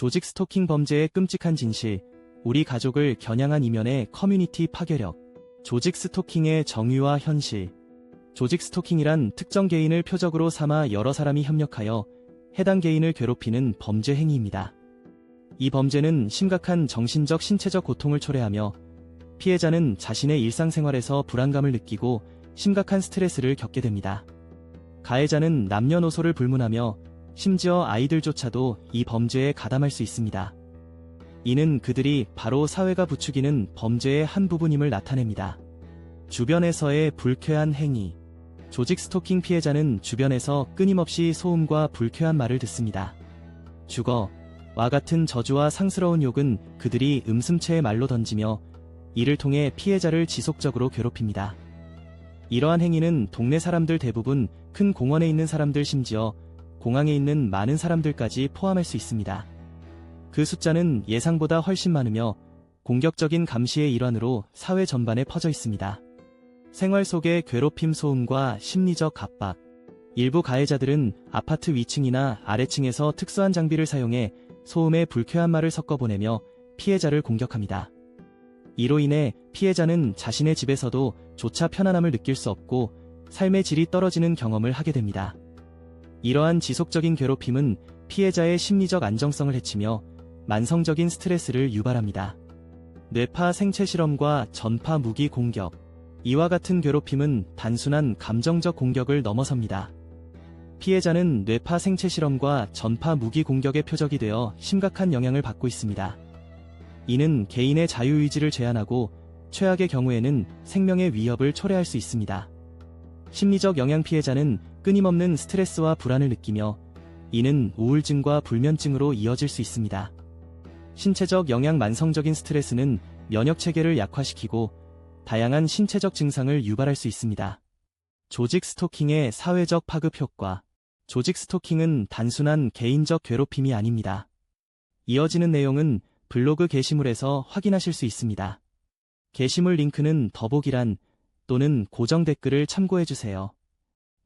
조직 스토킹 범죄의 끔찍한 진실, 우리 가족을 겨냥한 이면의 커뮤니티 파괴력, 조직 스토킹의 정의와 현실. 조직 스토킹이란 특정 개인을 표적으로 삼아 여러 사람이 협력하여 해당 개인을 괴롭히는 범죄 행위입니다. 이 범죄는 심각한 정신적 신체적 고통을 초래하며 피해자는 자신의 일상생활에서 불안감을 느끼고 심각한 스트레스를 겪게 됩니다. 가해자는 남녀노소를 불문하며 심지어 아이들조차도 이 범죄에 가담할 수 있습니다. 이는 그들이 바로 사회가 부추기는 범죄의 한 부분임을 나타냅니다. 주변에서의 불쾌한 행위. 조직 스토킹 피해자는 주변에서 끊임없이 소음과 불쾌한 말을 듣습니다. 죽어. 와 같은 저주와 상스러운 욕은 그들이 음슴체의 말로 던지며 이를 통해 피해자를 지속적으로 괴롭힙니다. 이러한 행위는 동네 사람들 대부분 큰 공원에 있는 사람들 심지어 공항에 있는 많은 사람들까지 포함할 수 있습니다. 그 숫자는 예상보다 훨씬 많으며 공격적인 감시의 일환으로 사회 전반에 퍼져 있습니다. 생활 속의 괴롭힘 소음과 심리적 압박. 일부 가해자들은 아파트 위층이나 아래층에서 특수한 장비를 사용해 소음에 불쾌한 말을 섞어 보내며 피해자를 공격합니다. 이로 인해 피해자는 자신의 집에서도 조차 편안함을 느낄 수 없고 삶의 질이 떨어지는 경험을 하게 됩니다. 이러한 지속적인 괴롭힘은 피해자의 심리적 안정성을 해치며 만성적인 스트레스를 유발합니다. 뇌파 생체 실험과 전파 무기 공격. 이와 같은 괴롭힘은 단순한 감정적 공격을 넘어섭니다. 피해자는 뇌파 생체 실험과 전파 무기 공격의 표적이 되어 심각한 영향을 받고 있습니다. 이는 개인의 자유의지를 제한하고 최악의 경우에는 생명의 위협을 초래할 수 있습니다. 심리적 영향 피해자는 끊임없는 스트레스와 불안을 느끼며 이는 우울증과 불면증으로 이어질 수 있습니다. 신체적 영향 만성적인 스트레스는 면역 체계를 약화시키고 다양한 신체적 증상을 유발할 수 있습니다. 조직 스토킹의 사회적 파급 효과. 조직 스토킹은 단순한 개인적 괴롭힘이 아닙니다. 이어지는 내용은 블로그 게시물에서 확인하실 수 있습니다. 게시물 링크는 더보기란 또는 고정 댓글을 참고해주세요.